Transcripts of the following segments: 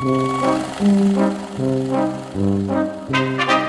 Thank you.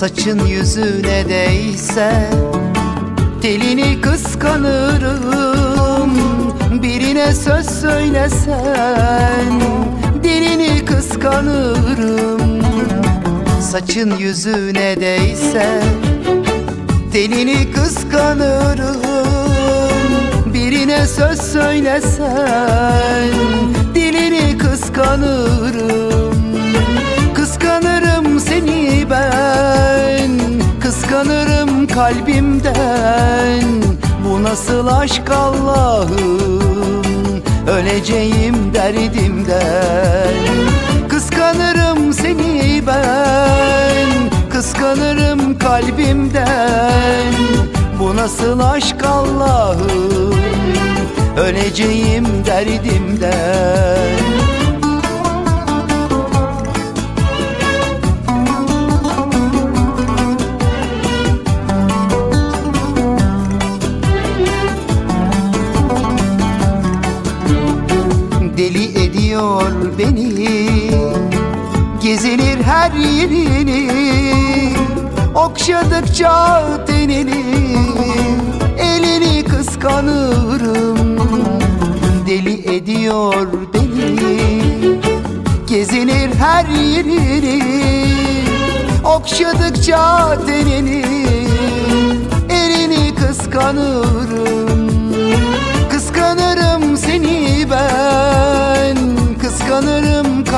Saçın yüzüne değse Telini kıskanırım. Birine söz söylesen Dilini kıskanırım. Saçın yüzüne değse Telini kıskanırım. Birine söz söylesen Dilini Kıskanırım kalbimden. Bu nasıl aşk Allah'ım? Öleceğim derdimden. Kıskanırım seni ben. Kıskanırım kalbimden. Bu nasıl aşk Allah'ım? Öleceğim derdimden Gezilir her yerini. Okşadıkça tenini Elini kıskanırım. Deli ediyor beni. Gezilir her yerini. Okşadıkça tenini Elini Kıskanırım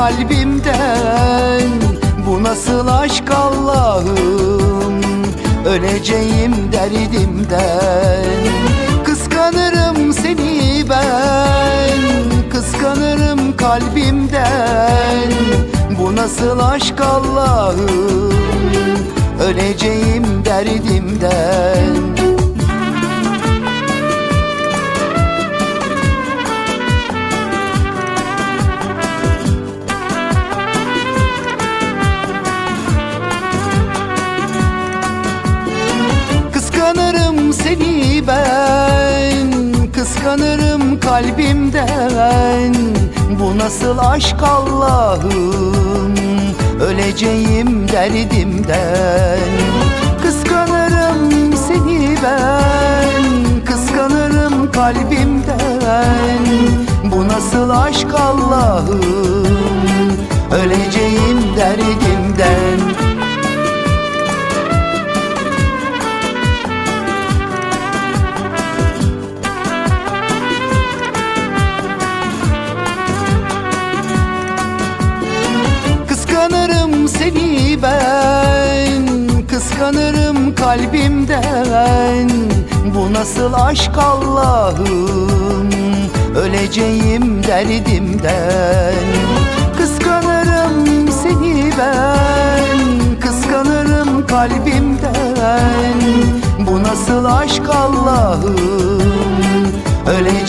kalbimden. Bu nasıl aşk Allah'ım? Öleceğim derdimden. Kıskanırım seni ben. Kıskanırım kalbimden. Bu nasıl aşk Allah'ım? Öleceğim derdimden seni ben. Kıskanırım kalbimden. Bu nasıl aşk Allah'ım? Öleceğim derdimden. Kıskanırım seni ben. Kıskanırım kalbimden. Bu nasıl aşk Allah'ım? Öleceğim derdimden ben Kıskanırım kalbimden. Bu nasıl aşk Allah'ım? Öleceğim derdimden. Kıskanırım seni ben Kıskanırım kalbimden. Bu nasıl aşk Allah'ım? Öleceğim